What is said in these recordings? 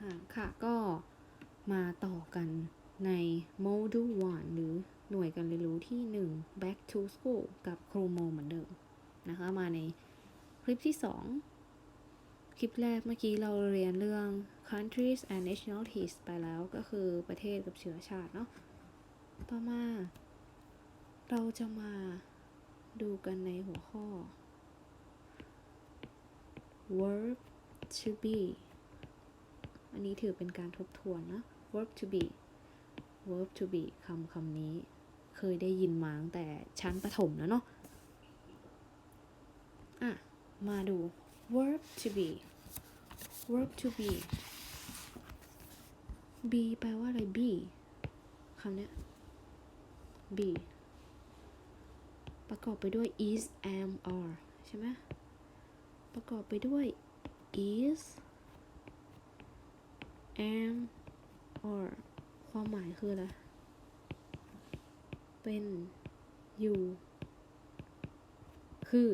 อ่าค่ะก็มาต่อกันใน Module 1 หรือหน่วยการเรียนรู้ที่ 1 Back to School กับครูโมเหมือนเดิมนะคะ มาในคลิปที่ 2 คลิปแรกเมื่อกี้เราเรียนเรื่อง countries and nationalities ไปแล้วก็คือประเทศกับเชื้อชาติเนาะ ต่อมา เราจะมาดูกันในหัวข้อ verb to be อันนี้ถือเป็นการทบทวนนะ verb to be verb to be คำคำนี้เคยได้ยินมาตั้งแต่ชั้นประถมแล้วเนาะ อะ มาดู verb to be verb to be be แปลว่าอะไร be คำเนี้ย be ประกอบไปด้วย is am are ใช่ไหมประกอบไปด้วย is am are ความหมายคืออะไร เป็น อยู่ คือ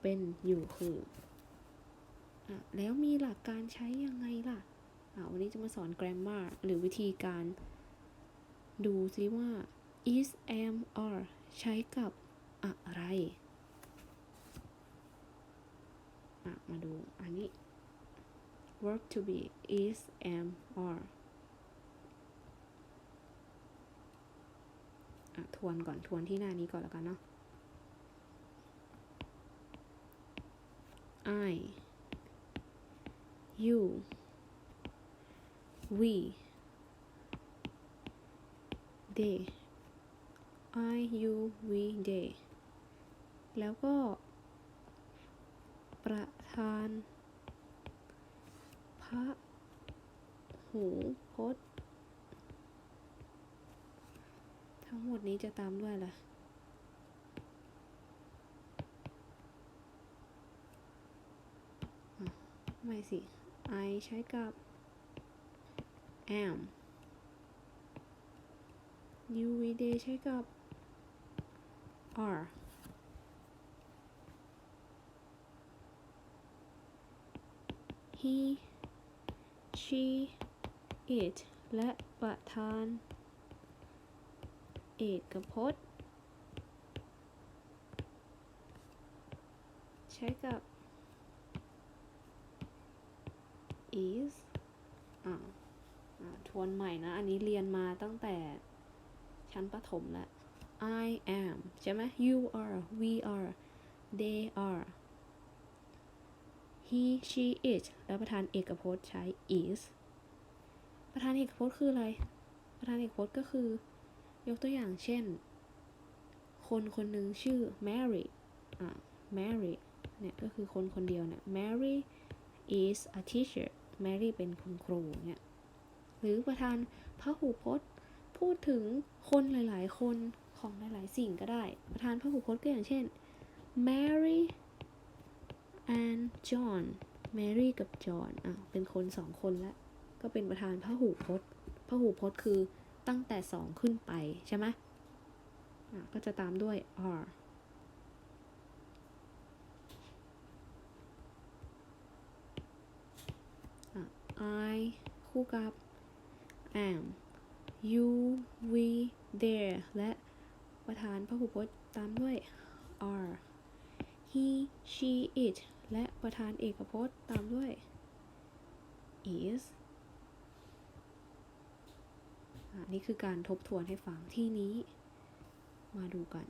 เป็น อยู่ คืออะแล้วมีหลักการใช้ยังไงล่ะอะวันนี้จะมาสอน grammar หรือวิธีการ ดูซิว่า is am are ใช้กับอะไร อะ มาดูอันนี้ verb to be is am are อะทวนก่อนทวนที่หน้านี้ก่อนแล้วกันเนาะ I you we they I you we they แล้วก็ประธาน พระหูพจน์ ทั้งหมดนี้จะตามด้วยอะไรอะไม่สิ I ใช้กับ am you we they ใช้กับ are he she it และประธาน เอกพจน์ ใช้กับ is อ่าอ่าทวนใหม่นะ อันนี้เรียนมาตั้งแต่ชั้นประถมแล้ว I am ใช่ไหม you are we are they are he she it แล้วประธานเอกพจน์ใช้ is ประธานเอกพจน์คืออะไร ประธานเอกพจน์ก็คือ ยกตัวอย่างเช่น คนคนหนึ่งชื่อ Mary อ่า Mary เนี่ยก็คือคนคนเดียวเนี่ย Mary is a teacher Mary เป็นคุณครูเนี่ยหรือประธานพหูพจน์ พูดถึงคนหลาย ๆ คนของหลาย ๆ สิ่งก็ได้ ประธานพหูพจน์ก็อย่างเช่น Mary and John Mary กับ John อะเป็นคนสองคนแล้วก็เป็นประธานพระหูพจน์พหูพจน์คือตั้งแต่สองขึ้นไปใช่ไหมอะก็จะตามด้วย are อะ I คู่กับ am you we there และประธานพหูพจน์ตามด้วย are he she it และประธานเอกพจน์ตามด้วย is อะนี่คือการทบทวนให้ฟังที่นี้ มาดูกัน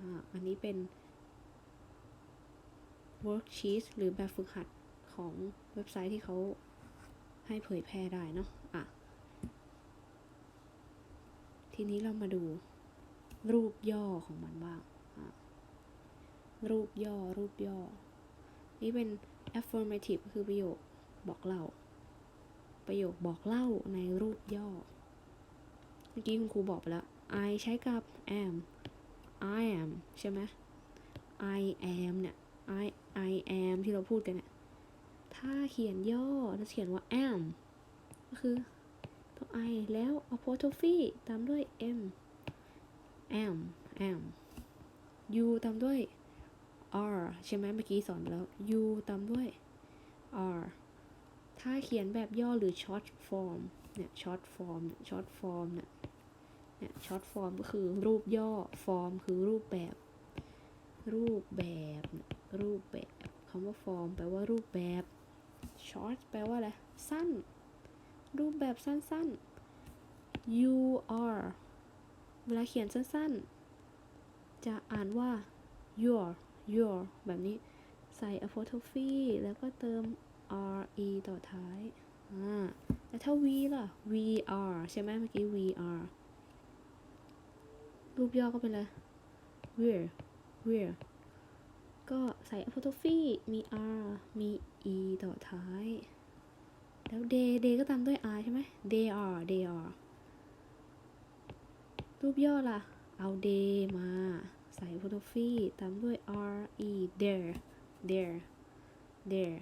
ออันนี้เป็น worksheet หรือแบบฝึกหัดของเว็บไซต์ที่เขาให้เผยแพร่ได้เนาะอะ ทีนี้เรามาดูรูปย่อของมันบ้างรูปย่อ รูปย่อ นี่เป็น affirmative ก็คือประโยคบอกเล่า ประโยคบอกเล่าในรูปย่อ เมื่อกี้คุณครูบอกไปแล้ว I ใช้กับ am I am ใช่ไหม I am เนี่ย I I am ที่เราพูดกันเนี่ย ถ้าเขียนย่อจะเขียนว่า am ก็คือตัว I แล้ว apostrophe ตามด้วย m am am you ตามด้วย are ใช่ไหมเมื่อกี้สอนไปแล้ว you ตามด้วย are ถ้าเขียนแบบย่อหรือ short form เนี่ย short form เนี่ย short form เนี่ยเนี่ย short form ก็คือรูปย่อ form คือรูปแบบ รูปแบบเนี่ยรูปแบบคำว่า form แปลว่ารูปแบบ short แปลว่าอะไร สั้น รูปแบบสั้นๆ you are เวลาเขียนสั้นๆ จะอ่านว่า your your แบบนี้ใส่ apostrophe แล้วก็เติม re ต่อท้าย อ่า แล้วถ้า v ล่ะ vr ใช่ไหมเมื่อกี้ vr รูปย่อก็เป็นอะไร we're we're ก็ใส่ apostrophe มี r มี e ต่อท้าย แล้ว day day ก็ตามด้วย r ใช่ไหม they are they are รูปย่อล่ะ เอา day มา ใส่ apostrophe ตามด้วย r e there there there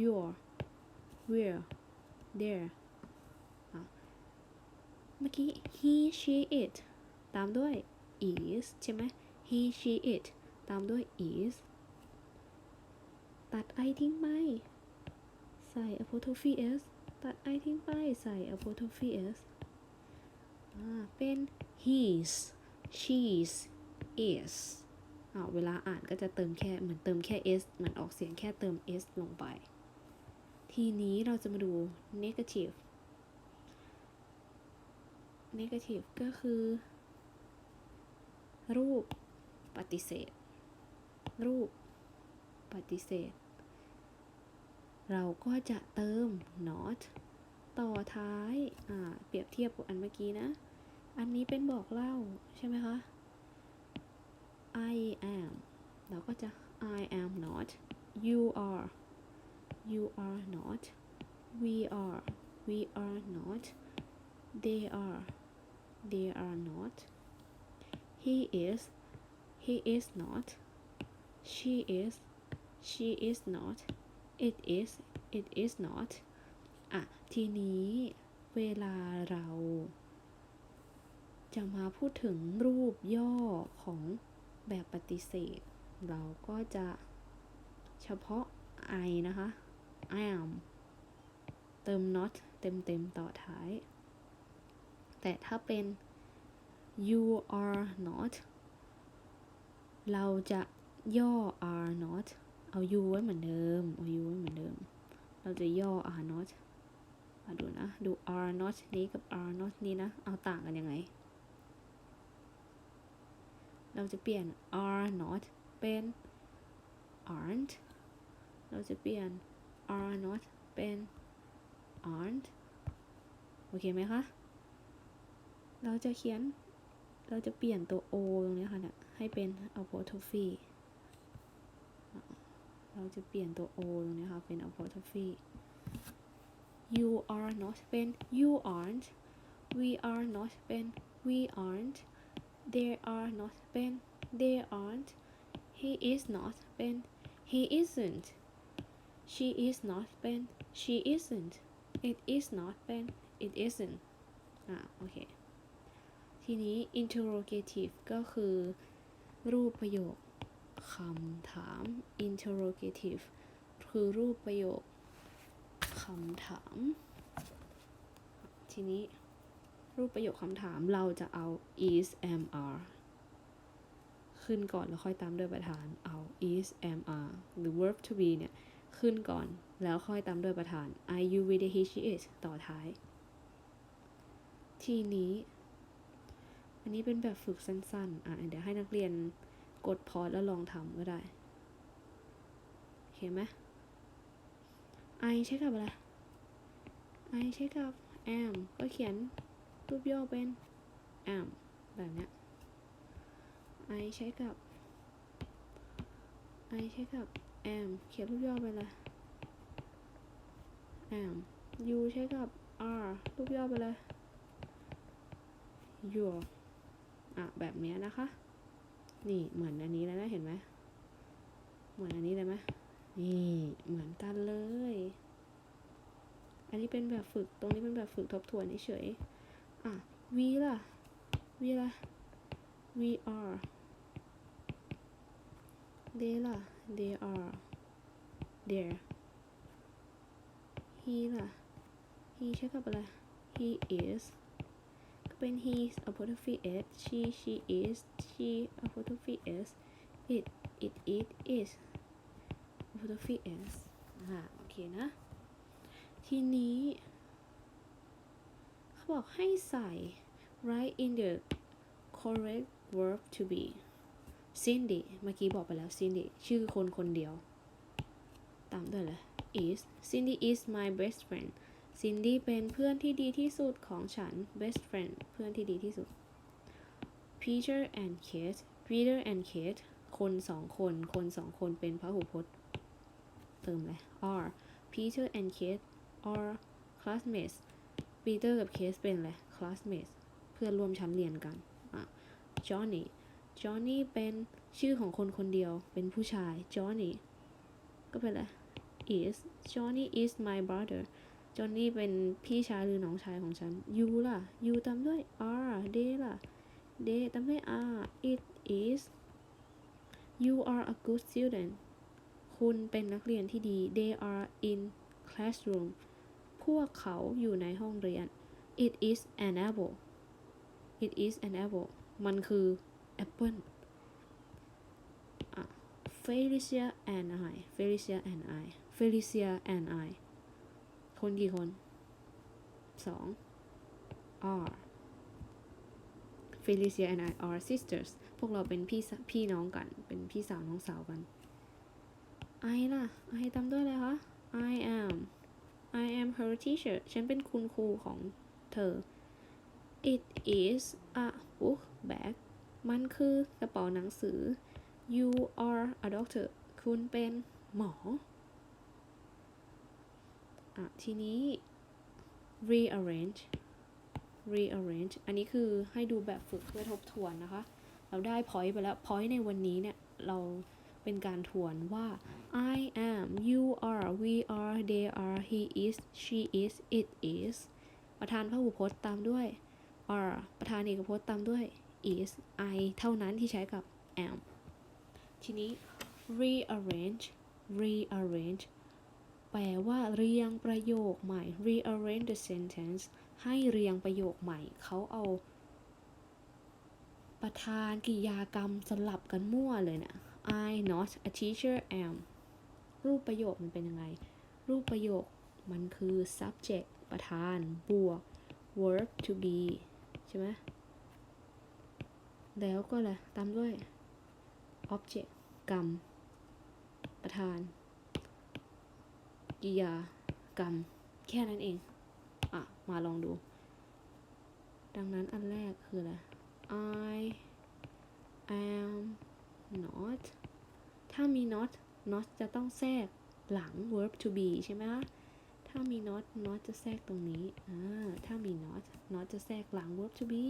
your where there เมื่อกี้ he she it ตามด้วย is ใช่ไหม he she it ตามด้วย is ตัด i ทิ้งไป ใส่ apostrophe s ตัด i ทิ้งไป ใส่ apostrophe s เป็น his she's is อ่าเวลาอ่านก็จะเติมแค่เหมือนเติมแค่ s เหมือนออกเสียงแค่เติม s ลงไป ทีนี้เราจะมาดู negative negative ก็คือ รูปปฏิเสธ รูปปฏิเสธ เราก็จะเติม not ต่อท้ายอ่าเปรียบเทียบกับอันเมื่อกี้นะ อันนี้เป็นบอกเล่าใช่ไหมคะ I am เราก็จะ I am not you are you are not we are we are not they are they are not he is he is not she is she is not it is it is not อะ ทีนี้เวลาเรา จะมาพูดถึงรูปย่อของแบบปฏิเสธ เราก็จะเฉพาะ I นะคะ I am เติม not เต็มเต็มๆต่อท้าย แต่ถ้าเป็น you are not เราจะย่อ are not เอา you ไว้เหมือนเดิม เอา you ไว้เหมือนเดิม เราจะย่อ are not มาดูนะ ดู are not นี้กับ are not นี้นะ เอาต่างกันยังไง เราจะเปลี่ยน are not เป็น aren't เราจะเปลี่ยน are not เป็น aren't โอเคไหมคะ เราจะเขียน เราจะเปลี่ยนตัว o ตรงนี้ค่ะเนี่ยให้เป็น apostrophe เราจะเปลี่ยนตัว o ตรงนี้ค่ะเป็น apostrophe you are not เป็น you aren't we are not เป็น we aren't they are not เป็น they aren't he is not เป็น he isn't she is not เป็น she isn't it is not เป็น it isn't อะโอเค ทีนี้ interrogative ก็คือ รูปประโยคคำถาม interrogative คือรูปประโยคคำถาม ทีนี้ รูปประโยคคำถามเราจะเอา is am are ขึ้นก่อนแล้วค่อยตามด้วยประธานเอา is am are หรือ verb to be เนี่ยขึ้นก่อนแล้วค่อยตามด้วยประธาน I you we they he she it ต่อท้าย ทีนี้ อันนี้เป็นแบบฝึกสั้นๆ อะ เดี๋ยวให้นักเรียนกดพอสแล้วลองทำก็ได้โอเคไหม I ใช้กับอะไร I ใช้กับ am ก็เขียน รูปย่อเป็น am แบบเนี้ย I ใช้กับ I ใช้กับ am เขียนรูปย่อเป็นอะไร am you ใช้กับ are รูปย่อเป็นอะไร your อะแบบนี้นะคะ นี่เหมือนอันนี้แล้วนะเห็นไหมเหมือนอันนี้เลยไหมนี่เหมือนกันเลย อันนี้เป็นแบบฝึก ตรงนี้เป็นแบบฝึกทบทวนเฉย ๆอ่ะ we ล่ะ we ล่ะ we are they ล่ะ they are there he ล่ะ he ใช้กับอะไร he is ก็เป็น he apostrophe s she she is she apostrophe s it it it is apostrophe s อ่าโอเคนะ ทีนี้ เขา บอกให้ใส่ write in the correct verb to be Cindy เมื่อกี้บอกไปแล้ว Cindy ชื่อคนคนเดียว ตามด้วยเลย is Cindy is my best friend Cindy เป็นเพื่อนที่ดีที่สุดของฉัน best friend เพื่อนที่ดีที่สุด Peter and Kate Peter and Kate คนสองคน คนสองคนเป็นพหูพจน์ เติมเลย are Peter and Kate are classmates ปีเตอร์กับเคสเป็นอะไรคลาสเมทเพื่อนร่วมชั้นเรียนกันอะนนี่จอห์นนี่เป็นชื่อของคนคนเดียวเป็นผู้ชายจอห์นนี่ก็เป็นอะไร is Johnny is my brother จอห์นนี่เป็นพี่ชายหรือน้องชายของฉัน you ล่ะ you ตามด้วย are they ล่ะ they ตามด้วย are it is you are a good student คุณเป็นนักเรียนที่ดี they are in classroom พวกเขาอยู่ในห้องเรียน it is an apple it is an apple มันคือแอปเปิล Felicia and I Felicia and I Felicia and I คนกี่คนสอง are Felicia and I are sisters พวกเราเป็นพี่พี่น้องกัน เป็นพี่สาวน้องสาวกัน I ล่ะ I ตามด้วยเลยคะ I am I am her teacher ฉันเป็นคุณครูของเธอ It is a book bag มันคือกระเป๋าหนังสือ You are a doctor คุณเป็นหมออะทีนี้ rearrange rearrange อันนี้คือให้ดูแบบฝึกเพื่อทบทวนนะคะ เราได้ point ไปแล้ว point ในวันนี้เนี่ย เรา เป็นการทวนว่า I am you are we are they are he is she is it is ประธานพหูพจน์ตามด้วย are ประธานเอกพจน์ตามด้วย is I เท่านั้นที่ใช้กับ am ทีนี้ rearrange rearrange แปลว่าเรียงประโยคใหม่ rearrange the sentence ให้เรียงประโยคใหม่ เขาเอาประธานกิยากรรมสลับกันมั่วเลยเนะ I not a teacher am รูปประโยคมันเป็นยังไง รูปประโยคมันคือ subject ประธานบวก verb to be ใช่ไหมแล้วก็อะไรตามด้วย object กรรม ประธานกิยากรรม แค่นั้นเอง อะ มาลองดู ดังนั้นอันแรกคืออะไร I am not ถ้ามี not not จะต้องแทรกหลัง verb to be ใช่ไหมคะถ้ามี not not จะแทรกตรงนี้อ่าถ้ามี not not จะแทรกหลัง verb to be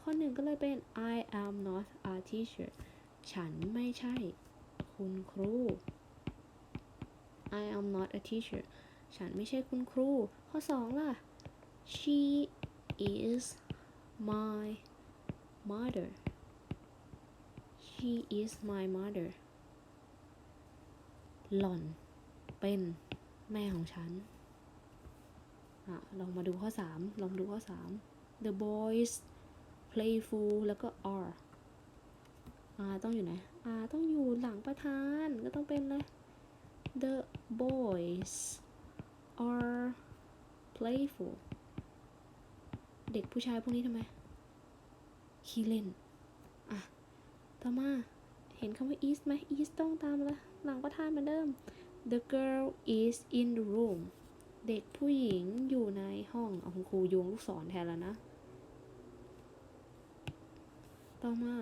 ข้อหนึ่งก็เลยเป็น I am not a teacher ฉันไม่ใช่ คุณครู I am not a teacher ฉันไม่ใช่คุณครู ข้อสองล่ะ she is my mother she is my mother หล่อน เป็นแม่ของฉันอะลองมาดูข้อ 3 ลองดูข้อ 3 the boys playful แล้วก็ are R ต้องอยู่ไหน R ต้องอยู่หลังประธานก็ต้องเป็นอะไร the boys are playful เด็กผู้ชายพวกนี้ทำไมขี้เล่น ต่อมาเห็นคำว่า is ไหม is ต้องตามละหลังประธานเหมือนเดิม the girl is in the room เด็กผู้หญิงอยู่ในห้อง เอาคุณครูโยงลูกศรแทนแล้วนะ ต่อมา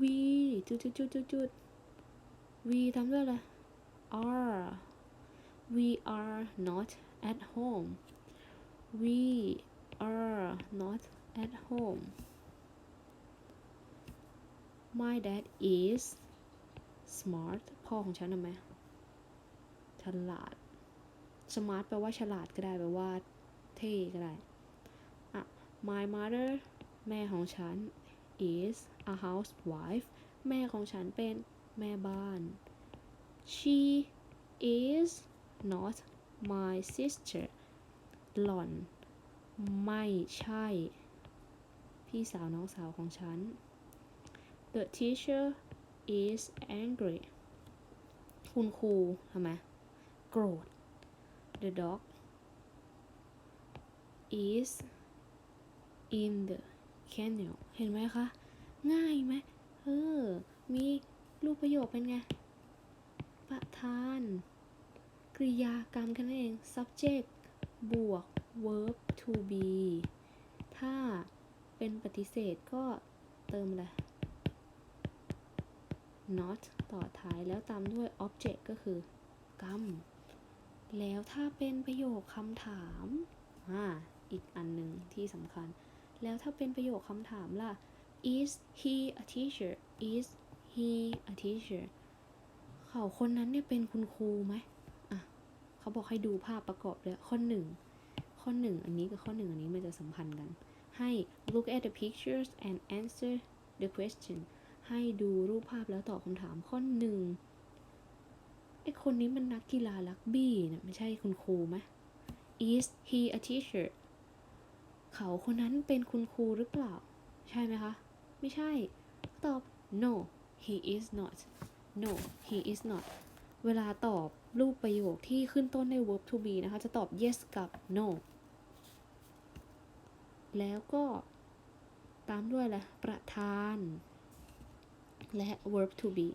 we จุดจุดจุดจุดจุด we ทำด้วยอะไร are we are not at home we are not at home my dad is smart พ่อของฉันทำไมฉลาด smart แปลว่าฉลาดก็ได้แปลว่า เท่ก็ได้อะ my mother แม่ของฉัน is a housewife แม่ของฉันเป็นแม่บ้าน she is not my sister หล่อน ไม่ใช่ พี่สาวน้องสาวของฉัน The teacher is angry คุณครูทำไมโกรธ The dog is in the kennel เห็นไหมคะ ง่ายไหมเออ มีรูปประโยคเป็นไง ประธาน กริยากรรมกันนั่นเอง subject บวก verb to be ถ้าเป็นปฏิเสธก็เติมอะไร not ต่อท้ายแล้วตามด้วย object ก็คือกรรม แล้วถ้าเป็นประโยคคำถามอ่าอีกอันหนึ่งที่สำคัญ แล้วถ้าเป็นประโยคคำถามล่ะ is he a teacher is he a teacher เขาคนนั้นเนี่ยเป็นคุณครูไหมอะเขาบอกให้ดูภาพประกอบเลยข้อหนึ่งข้อหนึ่งอันนี้กับข้อหนึ่งอันนี้มันจะสัมพันธ์กัน ให้ look at the pictures and answer the question ให้ดูรูปภาพแล้วตอบคำถามข้อหนึ่งไอคนนี้มันนักกีฬาลักบี้เนี่ยไม่ใช่คุณครูไหม is he a teacher เขาคนนั้นเป็นคุณครูหรือเปล่า ใช่ไหมคะ ไม่ใช่ ตอบ no he is not no he is not เวลาตอบรูปประโยคที่ขึ้นต้นด้วย verb to be นะคะ จะตอบ yes กับ no แล้วก็ตามด้วยอะไรประธาน และ verb to be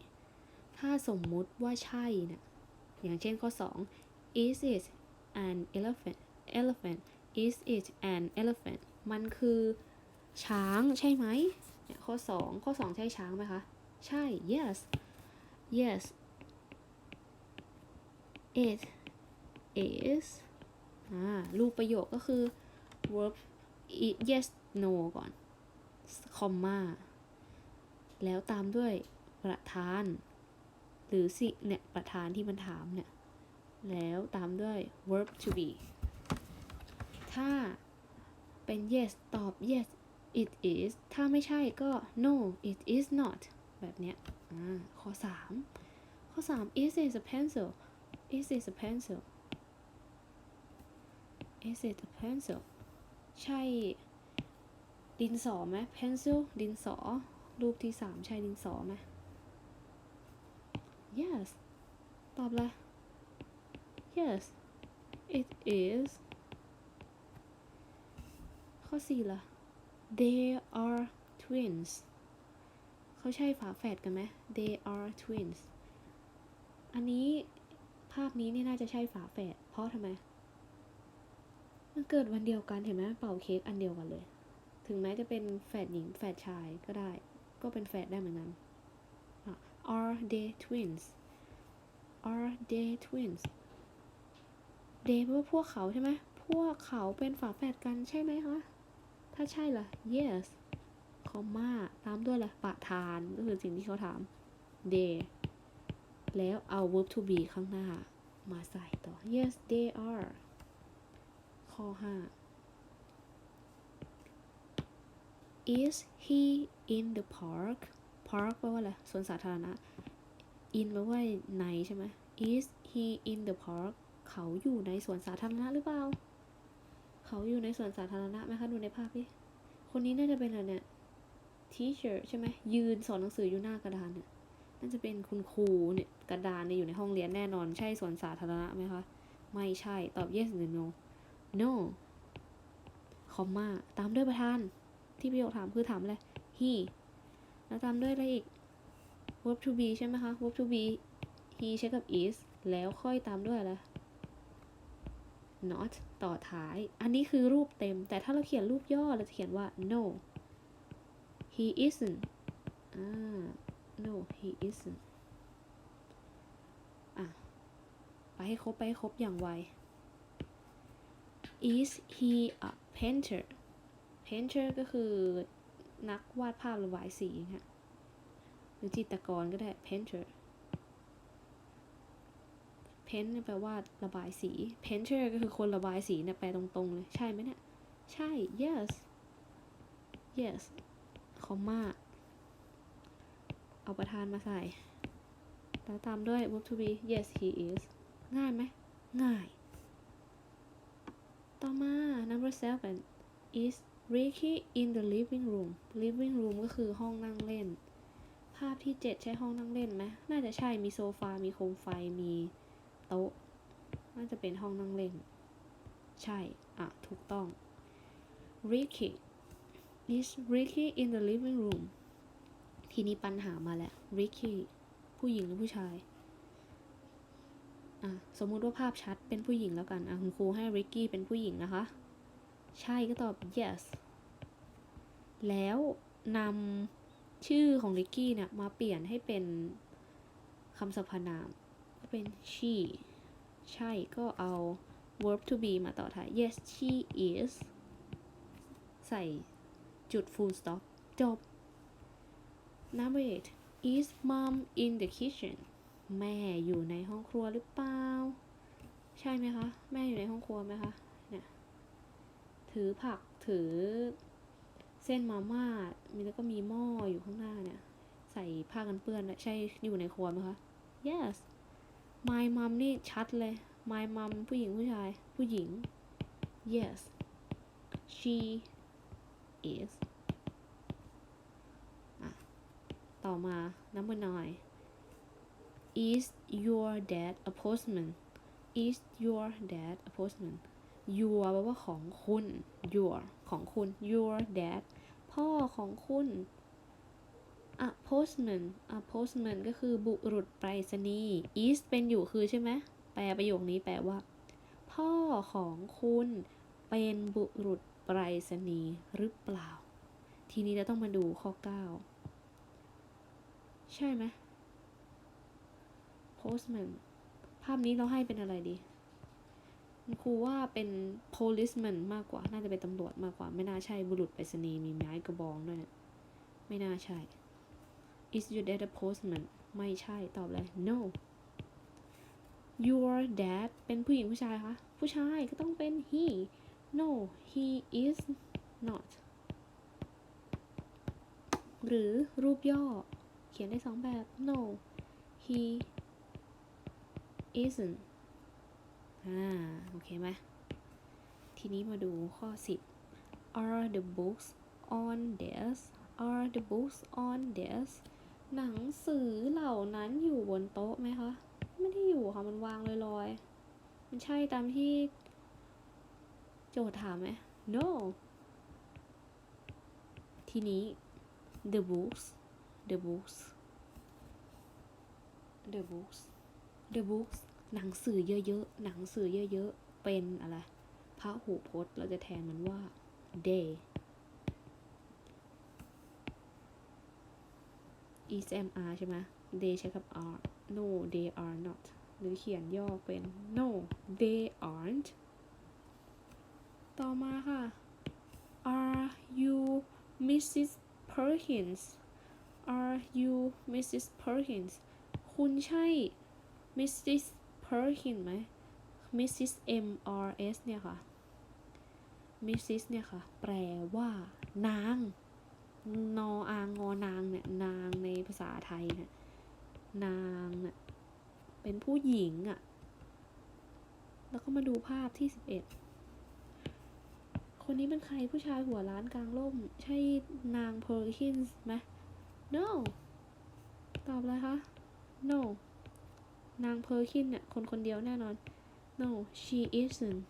ถ้าสมมุติว่าใช่นะอย่างเช่นข้อ 2 is it an elephant elephant is it an elephant มันคือช้างใช่ไหมเนี่ยข้อ 2 ข้อ 2 ใช่ช้างไหมคะ ใช่ yes yes it is อ่ารูปประโยคก็คือ verb i- yes no ก่อน คอมมา แล้วตามด้วยประธาน หรือสิเนี่ยประธานที่มันถามเนี่ย แล้วตามด้วย verb to be ถ้าเป็น yes ตอบ yes it is ถ้าไม่ใช่ก็ no it is not แบบเนี้ยอ่าข้อ 3 ข้อ 3 is it a pencil is it a pencil is it a pencil ใช่ ดินสอไหม pencil ดินสอ รูปที่3ใช่ดินสอไหม yes ตอบลย yes it is ข้อ4ล่ะ they are twins เขาใช่ฝาแฝดกันไหม they are twins อันนี้ภาพนี้นี่น่าจะใช่ฝาแฝด เพราะทำไม มันเกิดวันเดียวกันเห็นไหมเป่าเค้กอันเดียวกันเลย ถึงแม้จะเป็นแฝดหญิงแฝดชายก็ได้ ก็เป็นแฝดได้เหมือนกันอะ are they twins are they twins they แปลว่าพวกเขาใช่ไหม พวกเขาเป็นฝาแฝดกันใช่ไหมคะ ถ้าใช่ล่ะ yes คอมมาตามด้วยล่ะประธานก็คือสิ่งที่เขาถาม they แล้วเอา verb to be ข้างหน้า มาใส่ต่อ yes they are ข้อ 5 is he in the park park แปลว่าอะไรสวนสาธารณะ in แปลว่าในใช่ไหม is he in the park เขาอยู่ในสวนสาธารณะหรือเปล่า เขาอยู่ในสวนสาธารณะไหมคะดูในภาพดิคนนี้น่าจะเป็นอะไรเนี่ย teacher ใช่ไหมยืนสอนหนังสืออยู่หน้ากระดานเนี่ยน่าจะเป็นคุณครูเนี่ยกระดานเนี่ยอยู่ในห้องเรียนแน่นอนใช่สวนสาธารณะไหมคะไม่ใช่ตอบ yes หรือ no no คอมมาตามด้วยประธานที่ประโยคถามคือถามอะไร he แล้วตามด้วยอะไรอีก verb to be ใช่ไหมคะ verb to be he ใช้กับ is แล้วค่อยตามด้วยอะไร not ต่อท้าย อันนี้คือรูปเต็ม แต่ถ้าเราเขียนรูปย่อเราจะเขียนว่า no he isn't อ่า no he isn't อะ ไปให้ครบ ไปให้ครบอย่างไว is he a painter painter ก็คือ นักวาดภาพระบายสีค่ะหรือจิตรกรก็ได้ painter paint เนี่ยแปลว่าระบายสี painter ก็คือคนระบายสีเนี่ยแปลตรงๆเลย ใช่ไหมเนี่ย ใช่ yes yes คอมมาเอาประธานมาใส่ แล้วตามด้วย verb to be yes he is ง่ายไหม ง่าย ต่อมา number seven is Ricky in the living room living room ก็คือห้องนั่งเล่น ภาพที่เจ็ดใช่ห้องนั่งเล่นไหมน่าจะใช่มีโซฟา มีโคมไฟ มีโต๊ะ น่าจะเป็นห้องนั่งเล่น ใช่ อะ ถูกต้อง Ricky is Ricky in the living room ทีนี้ปัญหามาแล้ว Ricky ผู้หญิงหรือผู้ชาย อะ สมมุติว่าภาพชัดเป็นผู้หญิงแล้วกัน อะ คุณครูให้ Ricky เป็นผู้หญิงนะคะ ใช่ก็ตอบ yes แล้วนำชื่อของ Ricky เนี่ย มาเปลี่ยนให้เป็นคำสรรพนาม ก็เป็น she ใช่ก็เอา verb to be มาต่อท้าย yes she is ใส่จุด full stop จบ number eight is mom in the kitchen แม่อยู่ในห้องครัวหรือเปล่า ใช่ไหมคะ แม่อยู่ในห้องครัวไหมคะ ถือผักถือเส้นมาม่า มีแล้วก็มีหม้ออยู่ข้างหน้าเนี่ย ใส่ผ้ากันเปื้อนใช่อยู่ในครัวไหมคะ yes my mom นี่ชัดเลย my mom ผู้หญิงผู้ชาย ผู้หญิง yes she is อะต่อมา number nine is your dad a postman is your dad a postman your แปลว่าของคุณ your ของคุณ your dad พ่อของคุณ a postman a postman ก็คือบุรุษไปรษณีย์ is เป็นอยู่คือใช่ไหมแปลประโยคนี้แปลว่า พ่อของคุณเป็นบุรุษไปรษณีย์หรือเปล่า ทีนี้เราต้องมาดูข้อ 9 ใช่ไหม postman ภาพนี้เราให้เป็นอะไรดี ครูว่าเป็น policeman มากกว่า น่าจะเป็นตำรวจมากกว่า ไม่น่าใช่บุรุษไปรษณีย์มีไม้กระบองด้วยเนี่ยไม่น่าใช่ is your dad a postman ไม่ใช่ ตอบเลย no your dad เป็นผู้หญิงผู้ชายคะ ผู้ชายก็ต้องเป็น he no he is not หรือรูปย่อ เขียนได้สองแบบ no he isn't อ่า โอเคไหมทีนี้มาดูข้อ 10 are the books on desk are the books on desk หนังสือเหล่านั้นอยู่บนโต๊ะไหมคะ ไม่ได้อยู่ค่ะ มันวางลอยๆ มันใช่ตามที่ โจทย์ถามไหม no ทีนี้ the books the books the books the books หนังสือเยอะๆ หนังสือเยอะๆ เป็นอะไรพระหูพจน์เราจะแทนมันว่า day is m r ใช่ไหม they ใช้กับ are no they are not หรือเขียนย่อเป็น no they aren't ต่อมาค่ะ are you Mrs Perkins are you Mrs Perkins คุณใช่ Mrs Perkin ไหม Mrs M R S เนี่ยค่ะ Mrs เนี่ยค่ะ แปลว่านาง นออางงอนางเนี่ย นางในภาษาไทยเนี่ยนางเนี่ยเป็นผู้หญิงอะ่ะ แล้วก็มาดูภาพที่11คนนี้เป็นใครผู้ชายหัวล้านกลางร่ม ใช่นางเพอร์คินส์ไหม no ตอบเลยคะ no นางเพอร์คินเนี่ยคนคนเดียวแน่นอน no she isn't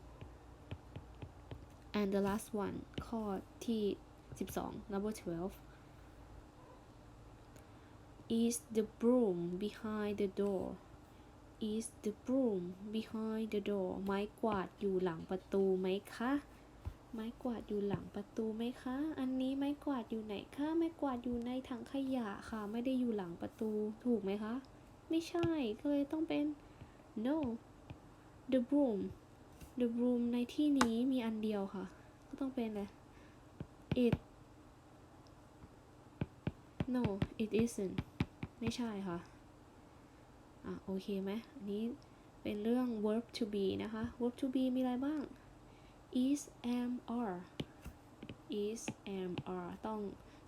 and the last one ข้อที่ 12 number 12 is the broom behind the door is the broom behind the door ไม้กวาดอยู่หลังประตูไหมคะ ไม้กวาดอยู่หลังประตูไหมคะ อันนี้ไม้กวาดอยู่ไหนคะ ไม้กวาดอยู่ในถังขยะค่ะ ไม่ได้อยู่หลังประตู ถูกไหมคะ ไม่ใช่ ก็เลยต้องเป็น no the broom the broom ในที่นี้มีอันเดียวค่ะ ก็ต้องเป็นเลย it no it isn't ไม่ใช่ค่ะ อะ โอเคไหมอันนี้เป็นเรื่อง verb to be นะคะ verb to be มีอะไรบ้าง is am are is am are ต้อง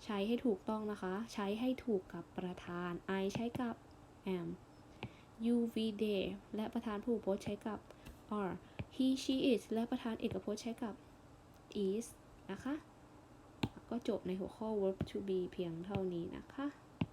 ใช้ให้ถูกต้องนะคะ ใช้ให้ถูกกับประธาน I ใช้กับ am UV they และประธานผู้พจน์ใช้กับ are he she is และประธานเอกพจน์ใช้กับ is นะคะ ก็จบในหัวข้อ verb to be เพียงเท่านี้นะคะ